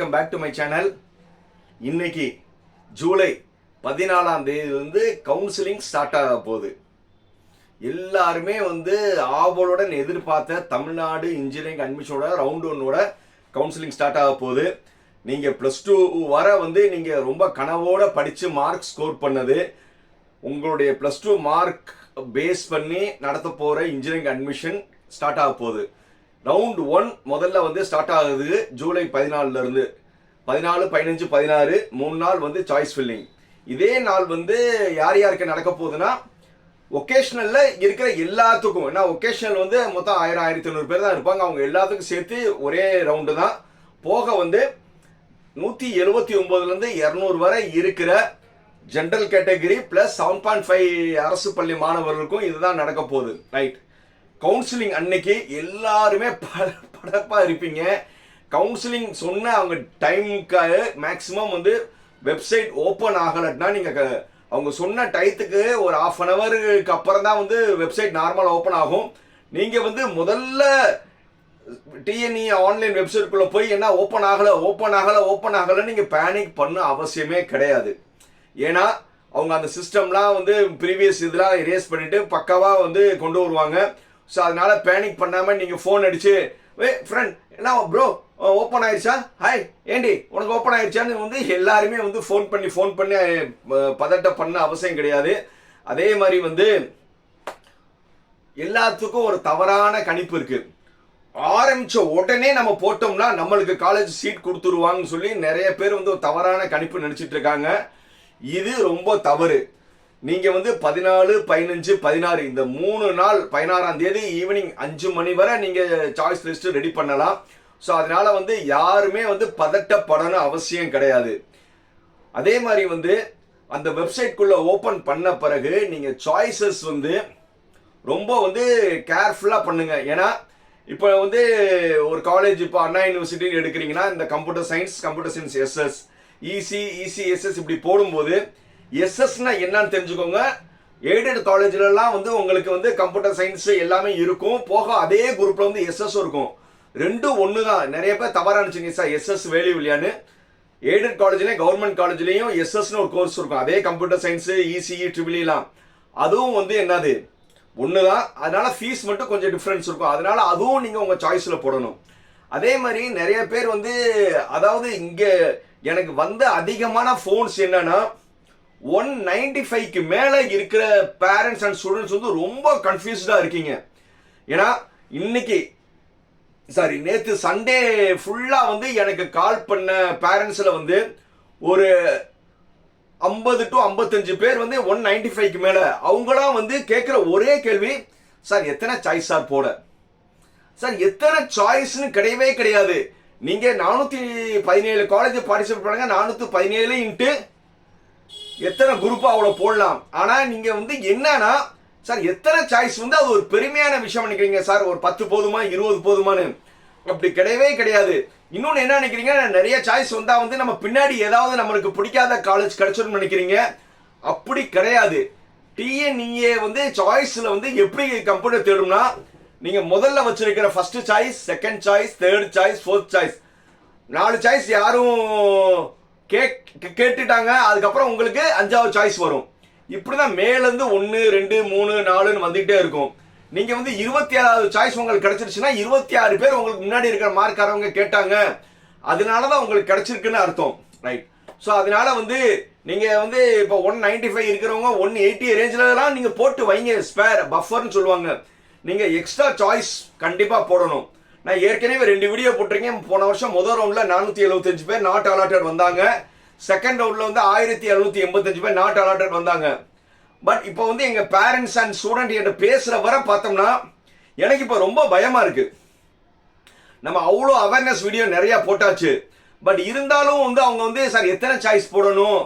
Welcome back to my channel இன்னைக்கு ஜூலை பதினாலாம் தேதி வந்து கவுன்சிலிங் ஸ்டார்ட் ஆக போகுது. எல்லாருமே வந்து ஆவலுடன் எதிர்பார்த்த தமிழ்நாடு இன்ஜினியரிங் அட்மிஷனோட ரவுண்ட் ஒன்னோட கவுன்சிலிங் ஸ்டார்ட் ஆக போகுது. நீங்கள் ப்ளஸ் டூ வர வந்து நீங்கள் ரொம்ப கனவோடு படித்து மார்க் ஸ்கோர் பண்ணது. உங்களுடைய ப்ளஸ் டூ மார்க் பேஸ் பண்ணி நடத்த போகிற இன்ஜினியரிங் அட்மிஷன் ஸ்டார்ட் ஆக போகுது. ரவுண்ட் ஒன் முதல்ல வந்து ஸ்டார்ட் ஆகுது ஜூலை பதினாலுலேருந்து பதினாலு பதினஞ்சு பதினாறு மூணு நாள் வந்து சாய்ஸ் ஃபில்லிங் இதே நாள் வந்து யார் யாருக்கு நடக்க போகுதுன்னா ஒகேஷ்னலில் இருக்கிற எல்லாத்துக்கும் ஏன்னா ஒகேஷனல் வந்து மொத்தம் ஆயிரம் ஆயிரத்தி ஐநூறு பேர் தான் இருப்பாங்க. அவங்க எல்லாத்துக்கும் சேர்த்து ஒரே ரவுண்டு தான். போக வந்து நூற்றி எழுபத்தி ஒம்போதுலேருந்து இரநூறு வரை இருக்கிற general category plus seven point five அரசு பள்ளி மாணவர்களுக்கும் இதுதான் நடக்க போகுது. ரைட் கவுன்சிலிங் அன்னைக்கு எல்லாருமே படப்பாக இருப்பீங்க. கவுன்சிலிங் சொன்ன அவங்க டைமுக்காக மேக்ஸிமம் வந்து வெப்சைட் ஓப்பன் ஆகலைன்னா நீங்கள் அவங்க சொன்ன டயத்துக்கு ஒரு ஆஃப் அன் ஹவருக்கு அப்புறம் தான் வந்து வெப்சைட் நார்மலாக ஓப்பன் ஆகும். நீங்கள் வந்து முதல்ல டிஎன்இ ஆன்லைன் வெப்சைட்குள்ளே போய் என்ன ஓப்பன் ஆகலை ஓப்பன் ஆகலை ஓப்பன் ஆகலை நீங்கள் பேனிக் பண்ண அவசியமே கிடையாது. ஏன்னா அவங்க அந்த சிஸ்டம்லாம் வந்து ப்ரீவியஸ் இதெல்லாம் erase பண்ணிவிட்டு பக்காவாக வந்து கொண்டு வருவாங்க. ஸோ அதனால பேனிக் பண்ணாமல் நீங்கள் ஃபோன் அடிச்சு வே ஃப்ரெண்ட் என்ன ப்ரோ ஓப்பன் ஆயிடுச்சா ஹாய் ஏண்டி உனக்கு ஓப்பன் ஆயிடுச்சான்னு வந்து எல்லாருமே வந்து ஃபோன் பண்ணி ஃபோன் பண்ணி பதட்டம் பண்ண அவசியம் கிடையாது. அதே மாதிரி வந்து எல்லாத்துக்கும் ஒரு தவறான கணிப்பு இருக்கு. ஆரம்பிச்ச உடனே நம்ம போட்டோம்னா நம்மளுக்கு காலேஜ் சீட் கொடுத்துருவாங்கன்னு சொல்லி நிறைய பேர் வந்து ஒரு தவறான கணிப்பு நினச்சிட்டு இருக்காங்க. இது ரொம்ப தவறு. நீங்க வந்து பதினாலு பதினஞ்சு பதினாறு இந்த மூணு நாள் பதினாறாம் தேதி ஈவினிங் அஞ்சு மணி வரை நீங்க சாய்ஸ் லிஸ்ட் ரெடி பண்ணலாம். ஸோ அதனால வந்து யாருமே வந்து பதட்டப்படணும் அவசியம் கிடையாது. அதே மாதிரி வந்து அந்த வெப்சைட்குள்ளே ஓப்பன் பண்ண பிறகு நீங்கள் சாய்ஸஸ் வந்து ரொம்ப வந்து கேர்ஃபுல்லாக பண்ணுங்க. ஏன்னா இப்போ வந்து ஒரு காலேஜ் இப்போ அண்ணா யூனிவர்சிட்டி எடுக்கிறீங்கன்னா இந்த computer science computer science S S E C E C S S இப்படி போடும்போது எஸ்எஸ்னா என்னன்னு தெரிஞ்சுக்கோங்க. எய்டட் காலேஜ்லலாம் வந்து உங்களுக்கு வந்து கம்ப்யூட்டர் சயின்ஸ் எல்லாமே இருக்கும். போக அதே குரூப்பில் வந்து எஸ்எஸ் இருக்கும். ரெண்டும் ஒன்று தான் நிறைய பேர் தவறாக நினச்சிங்க சார் எஸ்எஸ் வேல்யூ இல்லையான்னு. எய்டட் காலேஜ்லேயும் கவர்மெண்ட் காலேஜ்லேயும் எஸ்எஸ்னு ஒரு கோர்ஸ் இருக்கும். அதே கம்ப்யூட்டர் சயின்ஸு இசிஇ ட்ரிபிள்லாம் அதுவும் வந்து என்னது? ஒன்று தான் அதனால் ஃபீஸ் மட்டும் கொஞ்சம் டிஃப்ரென்ஸ் இருக்கும். அதனால் அதுவும் நீங்கள் உங்கள் சாய்ஸில் போடணும். அதே மாதிரி நிறைய பேர் வந்து அதாவது இங்கே எனக்கு வந்த அதிகமான ஃபோன்ஸ் என்னென்னா ஒன் நைன்டி ஃபைவ்க்கு மேலே இருக்கிற பேரண்ட்ஸ் அண்ட் ஸ்டூடெண்ட்ஸ் வந்து ரொம்ப கன்ஃபியூஸ்டாக இருக்கீங்க. ஏன்னா இன்னைக்கு சாரி நேற்று சண்டே ஃபுல்லாக வந்து எனக்கு கால் பண்ண பேரண்ட்ஸில் வந்து ஒரு ஐம்பது டு ஐம்பத்தஞ்சு பேர் வந்து ஒன் நைன்டி ஃபைவ்க்கு மேலே. அவங்களாம் வந்து கேட்குற ஒரே கேள்வி சார் எத்தனை சாய்ஸ் சார் போட? சார் எத்தனை சாய்ஸ்னு கிடையவே கிடையாது. நீங்கள் நானூற்றி பதினேழு காலேஜ் பார்ட்டிசிபேட் பண்ணுங்க நானூற்றி பதினேழு இன்ட்டு எத்தனை குரூப் அவ்வளோ போடலாம்? ஆனா நீங்க வந்து என்னன்னா சார் எத்தனை சாய்ஸ் வந்து அது ஒரு பெருமையான விஷயம் நினைக்கிறீங்க சார் ஒரு பத்து போதுமா இருபது போதுமான்னு. அப்படி கிடையவே கிடையாது. இன்னொன்று என்ன நினைக்கிறீங்க நிறைய சாய்ஸ் வந்தா வந்து நம்ம பின்னாடி ஏதாவது நம்மளுக்கு பிடிக்காத காலேஜ் கிடைச்சிடும் நினைக்கிறீங்க? அப்படி கிடையாது. டிஎன்இஏ வந்து சாய்ஸ்ல வந்து எப்படி கம்ப்யூட்டர் தேடும்னா நீங்க முதல்ல வச்சிருக்கிற first choice second choice third choice fourth choice நாலு சாய்ஸ் யாரும் கேட்டுட்டாங்க. அதுக்கப்புறம் உங்களுக்கு அஞ்சாவது சாய்ஸ் வரும். இப்படிதான் மேலேருந்து ஒன்று ரெண்டு மூணு நாலுன்னு வந்துகிட்டே இருக்கும். நீங்கள் வந்து இருபத்தி ஏழாவது சாய்ஸ் உங்களுக்கு கிடைச்சிருச்சுன்னா இருபத்தி ஆறு பேர் உங்களுக்கு முன்னாடி இருக்கிற மார்க்காரவங்க கேட்டாங்க. அதனால தான் உங்களுக்கு கிடைச்சிருக்குன்னு அர்த்தம். ரைட் ஸோ அதனால வந்து நீங்கள் வந்து இப்போ ஒன் நைன்டி ஃபைவ் இருக்கிறவங்க ஒன் எயிட்டி ரேஞ்சிலலாம் நீங்கள் போட்டு வைங்க ஸ்பேர் பஃபர்னு சொல்லுவாங்க. நீங்கள் எக்ஸ்ட்ரா சாய்ஸ் கண்டிப்பாக போடணும். நான் ஏற்கனவே ரெண்டு வீடியோ போட்டிருக்கேன். போன வருஷம் முதல் ரவுண்டில் நானூற்றி எழுபத்தஞ்சு பேர் நாட் அலாட்டட் வந்தாங்க. செகண்ட் ரவுண்டில் வந்து ஆயிரத்தி எழுநூற்றி எண்பத்தஞ்சு பேர் நாட் அலாட்டட் வந்தாங்க. பட் இப்போ வந்து எங்கள் பேரண்ட்ஸ் அண்ட் ஸ்டூடெண்ட் என்கிட்ட பேசுகிற வர பார்த்தோம்னா எனக்கு இப்போ ரொம்ப பயமாக இருக்குது நம்ம அவ்வளோ அவேர்னஸ் வீடியோ நிறையா போட்டாச்சு. பட் இருந்தாலும் வந்து அவங்க வந்து சார் எத்தனை சாய்ஸ் போடணும்?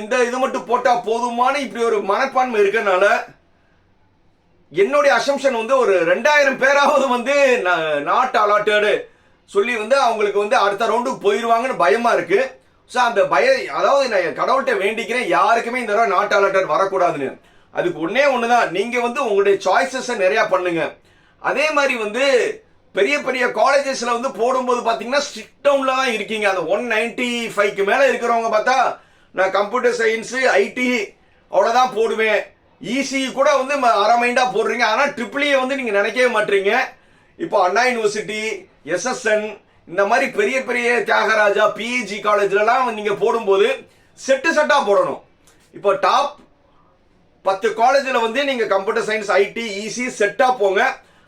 இந்த இது மட்டும் போட்டால் போதுமானு இப்படி ஒரு மனப்பான்மை இருக்கிறனால என்னுடைய அசம்ஷன் வந்து ஒரு ரெண்டாயிரம் பேராவது வந்து நாட் அலாட்டடு சொல்லி வந்து அவங்களுக்கு வந்து அடுத்த ரவுண்டுக்கு போயிடுவாங்கன்னு பயமா இருக்கு. ஸோ அந்த பய அதாவது நான் கடவுள்கிட்ட வேண்டிக்கிறேன் யாருக்குமே இந்த தடவை நாட் அலாட்டட் வரக்கூடாதுன்னு. அதுக்கு ஒன்றே ஒன்று தான் நீங்கள் வந்து உங்களுடைய சாய்ஸஸை நிறையா பண்ணுங்க. அதே மாதிரி வந்து பெரிய பெரிய காலேஜஸில் வந்து போடும்போது பார்த்தீங்கன்னா ஸ்ட்ரிக்ட் டவுனில் தான் இருக்கீங்க. அந்த ஒன் நைன்டி ஃபைவ்க்கு மேலே இருக்கிறவங்க பார்த்தா நான் கம்ப்யூட்டர் சயின்ஸு ஐடி அவ்வளோதான் போடுவேன். ஈசி கூட வந்து ம- அரை மைண்டா போடுறீங்க. ஆனா ட்ரிபிளியை e வந்து நீங்க நினைக்கவே மாட்டீங்க. இப்போ அண்ணா யூனிவர்சிட்டி எஸ்எஸ்என் இந்த மாதிரி பெரிய பெரிய தியாகராஜா பிஇஜி காலேஜ்லலாம் நீங்க போடும்போது செட்டு செட்டா போடணும். இப்போ டாப் பத்து காலேஜில் வந்து நீங்க கம்ப்யூட்டர் சயின்ஸ் ஐடி இசி செட்டா போங்க.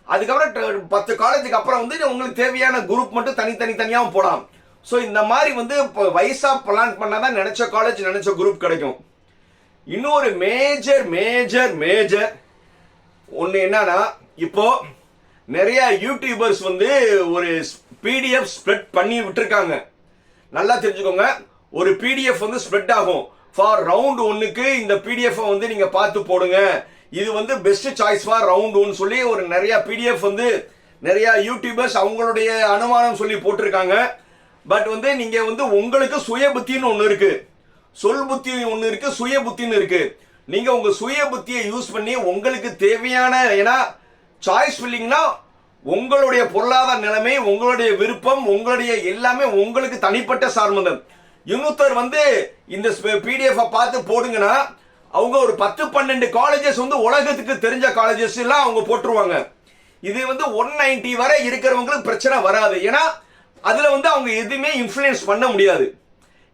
அதுக்கப்புறம் பத்து காலேஜுக்கு அப்புறம் வந்து உங்களுக்கு தேவையான குரூப் மட்டும் தனித்தனி தனியாகவும் போடலாம். ஸோ இந்த மாதிரி வந்து இப்போ வயசாக பிளான் பண்ணாதான் நினைச்ச காலேஜ் நினைச்ச குரூப் கிடைக்கும். இன்னொரு மேஜர் மேஜர் மேஜர் ஒன்று என்னன்னா இப்போ நிறைய யூடியூபர்ஸ் வந்து ஒரு பிடிஎஃப் ஸ்ப்ரெட் பண்ணி விட்டுருக்காங்க. நல்லா தெரிஞ்சுக்கோங்க ஒரு பிடிஎஃப் வந்து ஸ்ப்ரெட் ஆகும். ஃபார் ரவுண்ட் ஒன்னுக்கு இந்த பிடிஎஃப் வந்து நீங்க பார்த்து போடுங்க. இது வந்து best choice for round one சொல்லி ஒரு நிறைய பிடிஎஃப் வந்து நிறைய யூடியூபர்ஸ் அவங்களுடைய அனுமானம் சொல்லி போட்டிருக்காங்க. பட் வந்து நீங்க வந்து உங்களுக்கு சுய புத்தின்னு ஒன்று இருக்குது சொல் புத்தி ஒன்று இருக்கு சுய புத்தின்னு இருக்கு. நீங்க உங்க சுய புத்தியை யூஸ் பண்ணி உங்களுக்கு தேவையான ஏன்னா சாய்ஸ் இல்லைங்கன்னா உங்களுடைய பொருளாதார நிலைமை உங்களுடைய விருப்பம் உங்களுடைய எல்லாமே உங்களுக்கு தனிப்பட்ட சார்ந்தது. இன்னொருத்தர் வந்து இந்த பிடிஎஃப் பார்த்து போடுங்கன்னா அவங்க ஒரு பத்து பன்னெண்டு காலேஜஸ் வந்து உலகத்துக்கு தெரிஞ்ச காலேஜஸ் எல்லாம் அவங்க போட்டுருவாங்க. இது வந்து ஒன் நைன்டி வரை இருக்கிறவங்களுக்கு பிரச்சனை வராது. ஏன்னா அதுல வந்து அவங்க எதுவுமே இன்ஃபுளுயன்ஸ் பண்ண முடியாது.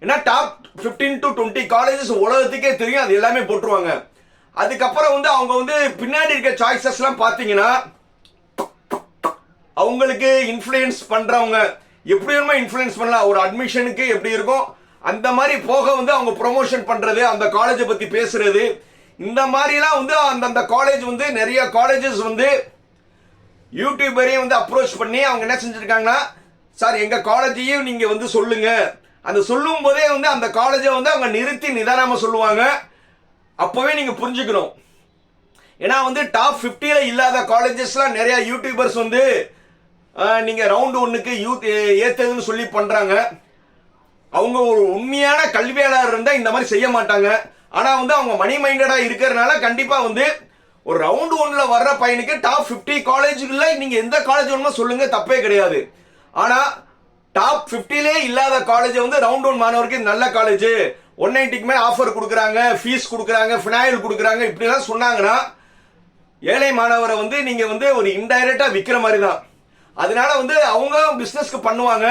ஏன்னா டாப் 15 டு டுவெண்ட்டி காலேஜஸ் உலகத்துக்கே தெரியும் அது எல்லாமே போட்டுருவாங்க. அதுக்கப்புறம் வந்து அவங்க வந்து பின்னாடி இருக்க சாய்ஸஸ்லாம் பார்த்தீங்கன்னா அவங்களுக்கு இன்ஃப்ளூயன்ஸ் பண்ணுறவங்க எப்படி வேணுமோ இன்ஃப்ளூயன்ஸ் பண்ணலாம். ஒரு அட்மிஷனுக்கு எப்படி இருக்கும் அந்த மாதிரி போக வந்து அவங்க ப்ரொமோஷன் பண்ணுறது அந்த காலேஜை பற்றி பேசுறது. இந்த மாதிரிலாம் வந்து அந்தந்த காலேஜ் வந்து நிறைய காலேஜஸ் வந்து யூடியூபரையும் வந்து அப்ரோச் பண்ணி அவங்க என்ன செஞ்சுருக்காங்கன்னா சார் எங்கள் காலேஜையும் நீங்கள் வந்து சொல்லுங்கள் அந்த சொல்லும் போதே வந்து அந்த காலேஜை வந்து அவங்க நிறுத்தி நிதானமாக சொல்லுவாங்க. அப்போவே நீங்கள் புரிஞ்சுக்கணும். ஏன்னா வந்து டாப் 50ல இல்லாத காலேஜஸ்லாம் நிறையா யூடியூபர்ஸ் வந்து நீங்கள் ரவுண்டு ஒன்றுக்கு யூத் ஏற்றதுன்னு சொல்லி பண்ணுறாங்க அவங்க ஒரு உண்மையான கல்வியாளர் இருந்தால் இந்த மாதிரி செய்ய மாட்டாங்க. ஆனால் வந்து அவங்க மணி மைண்டடாக இருக்கிறதுனால கண்டிப்பாக வந்து ஒரு ரவுண்டு ஒன்றில் வர்ற பையனுக்கு டாப் 50 காலேஜுக்குள்ள நீங்கள் எந்த காலேஜ் வேணுமோ சொல்லுங்கள் தப்பே கிடையாது. ஆனால் டாப் 50லே இல்லாத காலேஜ் வந்து ரவுண்ட் ஒன் மாணவருக்கு இது நல்ல காலேஜ் ஒன் நைன்டிக்குமே ஆஃபர் கொடுக்குறாங்க ஃபீஸ் கொடுக்குறாங்க ஃபினாயில் கொடுக்குறாங்க இப்படிலாம் சொன்னாங்கன்னா ஏழை மாணவரை வந்து நீங்க வந்து ஒரு இன்டைரக்டா விற்கிற மாதிரி தான் அதனால வந்து அவங்க பிஸ்னஸ்க்கு பண்ணுவாங்க.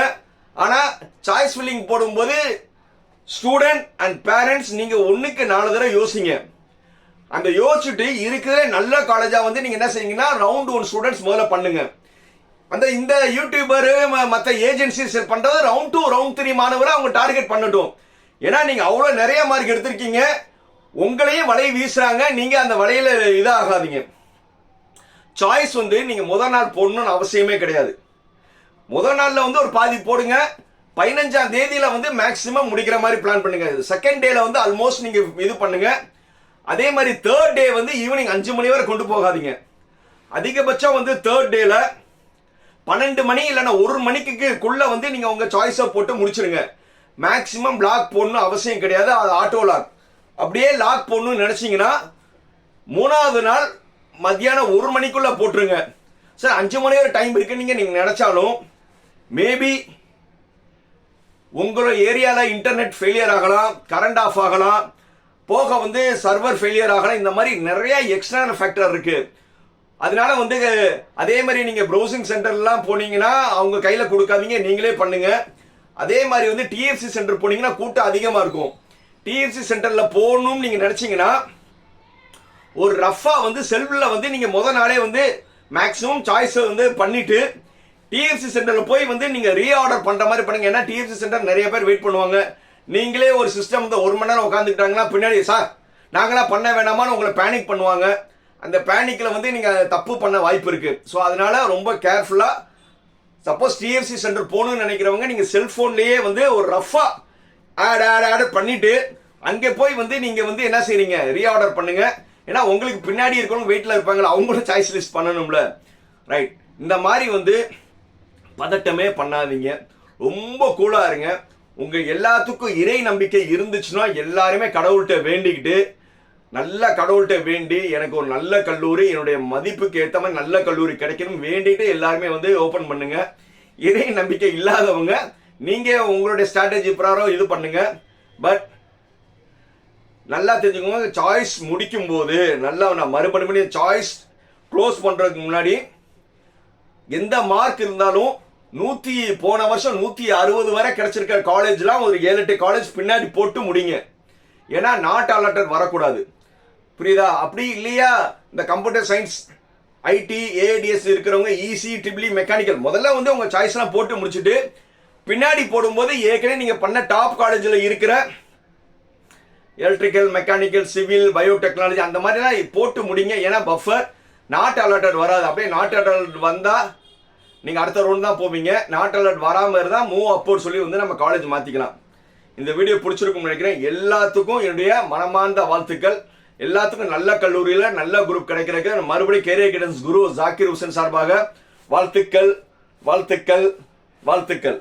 ஆனா சாய்ஸ் ஃபில்லிங் போடும்போது ஸ்டூடெண்ட் அண்ட் பேரண்ட்ஸ் நீங்க ஒண்ணுக்கு நாலு தடவை யோசிங்க. அந்த யோசிச்சுட்டு இருக்கிற நல்ல காலேஜா வந்து நீங்க என்ன செய்யுங்கன்னா ரவுண்ட் ஒன் ஸ்டூடெண்ட்ஸ் முதல்ல பண்ணுங்க. அந்த இந்த யூடியூபரு மற்ற ஏஜென்சிஸ் பண்ணுறது ரவுண்ட் டூ ரவுண்ட் த்ரீ மாணவரை அவங்க டார்கெட் பண்ணட்டும். ஏன்னா நீங்கள் அவ்வளோ நிறைய மார்க் எடுத்திருக்கீங்க. உங்களையும் வலையை வீசுகிறாங்க நீங்கள் அந்த வலையில் இதாகாதீங்க. சாய்ஸ் வந்து நீங்கள் முதல் நாள் போடணும்னு அவசியமே கிடையாது. முதல் நாளில் வந்து ஒரு பாதி போடுங்க. பதினஞ்சாம் தேதியில் வந்து மேக்சிமம் முடிக்கிற மாதிரி பிளான் பண்ணுங்க. செகண்ட் டேல வந்து ஆல்மோஸ்ட் நீங்கள் இது பண்ணுங்க. அதே மாதிரி தேர்ட் டே வந்து ஈவினிங் அஞ்சு மணி வரை கொண்டு போகாதீங்க. அதிகபட்சம் வந்து தேர்ட் டேல பன்னெண்டு மணி இல்லைன்னா ஒரு மணிக்குக்குள்ளே வந்து நீங்கள் உங்கள் சாய்ஸை போட்டு முடிச்சிடுங்க. மேக்ஸிமம் லாக் போடணும் அவசியம் கிடையாது. அது ஆட்டோ லாக் அப்படியே லாக் போடணும்னு நினச்சிங்கன்னா மூணாவது நாள் மத்தியானம் ஒரு மணிக்குள்ளே போட்டுருங்க. சார் அஞ்சு மணி வரை டைம் இருக்குன்னு நீங்கள் நீங்கள் நினச்சாலும் மேபி உங்களோட ஏரியாவில் இன்டர்நெட் ஃபெயிலியர் ஆகலாம் கரண்ட் ஆஃப் ஆகலாம் போக வந்து சர்வர் ஃபெயிலியர் ஆகலாம் இந்த மாதிரி நிறைய எக்ஸ்டர்னல் ஃபேக்டர் இருக்குது அதனால வந்து அதே மாதிரி நீங்க ப்ரௌசிங் சென்டர்லாம் போனீங்கன்னா அவங்க கையில கொடுக்காதீங்க நீங்களே பண்ணுங்க. அதே மாதிரி வந்து டிஎஃப்சி சென்டர் போனீங்கன்னா கூட்டம் அதிகமா இருக்கும். டிஎஃப்சி சென்டர்ல போகணும்னு நீங்க நினைச்சீங்கன்னா ஒரு ரஃபா வந்து செல்ஃபில் வந்து நீங்க முத நாளே வந்து மேக்ஸிமம் சாய்ஸ் வந்து பண்ணிட்டு டிஎஃப்சி சென்டர்ல போய் வந்து நீங்க ரீஆர்டர் பண்ற மாதிரி பண்ணுங்க. ஏன்னா டிஎஃப்சி சென்டர் நிறைய பேர் வெயிட் பண்ணுவாங்க. நீங்களே ஒரு சிஸ்டம் வந்து ஒரு மணி நேரம் உட்காந்துக்கிட்டாங்கன்னா பின்னாடி சார் நாங்களாம் பண்ண வேணாமான்னு உங்களை பேனிக் பண்ணுவாங்க. அந்த பேனிக்கில் வந்து நீங்கள் தப்பு பண்ண வாய்ப்பு இருக்குது ஸோ அதனால் ரொம்ப கேர்ஃபுல்லாக சப்போஸ் டிஎஃப்சி சென்டர் போகணும்னு நினைக்கிறவங்க நீங்கள் செல்ஃபோன்லேயே வந்து ஒரு ரஃபாக ஆட் ஆட் ஆட் பண்ணிவிட்டு அங்கே போய் வந்து நீங்கள் வந்து என்ன செய்கிறீங்க ரீஆர்டர் பண்ணுங்கள் ஏன்னா உங்களுக்கு பின்னாடி இருக்கவங்க வெயிட்டில் இருப்பாங்களா அவங்களும் சாய்ஸ் லிஸ்ட் பண்ணணும்ல. ரைட் இந்த மாதிரி வந்து பதட்டமே பண்ணாதீங்க. ரொம்ப கூலாக இருங்க. உங்கள் எல்லாத்துக்கும் இறை நம்பிக்கை இருந்துச்சுன்னா எல்லாருமே கடவுள்கிட்ட வேண்டிக்கிட்டு நல்ல கடவுள்கிட்ட வேண்டி எனக்கு ஒரு நல்ல கல்லூரி என்னுடைய மதிப்புக்கு ஏற்ற மாதிரி நல்ல கல்லூரி கிடைக்கணும் வேண்டிட்டு எல்லாருமே வந்து ஓப்பன் பண்ணுங்க. இறை நம்பிக்கை இல்லாதவங்க நீங்க உங்களுடைய ஸ்ட்ராட்டஜி பிரகாரம் இது பண்ணுங்க. பட் நல்லா தெரிஞ்சுக்கோங்க சாய்ஸ் முடிக்கும் போது நல்லா நான் மறுபடியும் சாய்ஸ் க்ளோஸ் பண்றதுக்கு முன்னாடி எந்த மார்க் இருந்தாலும் நூத்தி போன வருஷம் நூத்தி அறுபது வரை கிடைச்சிருக்க காலேஜ்லாம் ஒரு ஏழு எட்டு காலேஜ் பின்னாடி போட்டு முடிங்க. ஏன்னா நாட் அலர்டட் வரக்கூடாது. புரியுதா? அப்படி இல்லையா? இந்த computer science IT A D S இருக்கிறவங்க E C triple E mechanical முதல்ல வந்து உங்க சாய்ஸ்லாம் போட்டு முடிச்சுட்டு பின்னாடி போடும்போது ஏற்கனவே நீங்க பண்ண டாப் காலேஜில் இருக்கிற எலக்ட்ரிக்கல் மெக்கானிக்கல் சிவில் பயோடெக்னாலஜி அந்த மாதிரிலாம் போட்டு முடிங்க. ஏன்னா பஃபர் நாட் அலர்டட் வராது. அப்படியே நாட் அலர்ட் வந்தால் நீங்கள் அடுத்த ரவுண்ட் தான் போவீங்க. நாட் அலர்ட் வராமல் இருந்தால் மூவ் அப்போன்னு சொல்லி வந்து நம்ம காலேஜ் மாற்றிக்கலாம் இந்த வீடியோ பிடிச்சிருக்கும்னு நினைக்கிறேன். எல்லாத்துக்கும் என்னுடைய மனமார்ந்த வாழ்த்துக்கள். எல்லாத்துக்கும் நல்ல கல்லூரியில நல்ல குரூப் கிடைக்கிறதுக்கு மறுபடியும் கேரியர் கைடன்ஸ் குரு ஜாக்கிர் ஹுசன் சார்பாக வாழ்த்துக்கள் வாழ்த்துக்கள் வாழ்த்துக்கள்.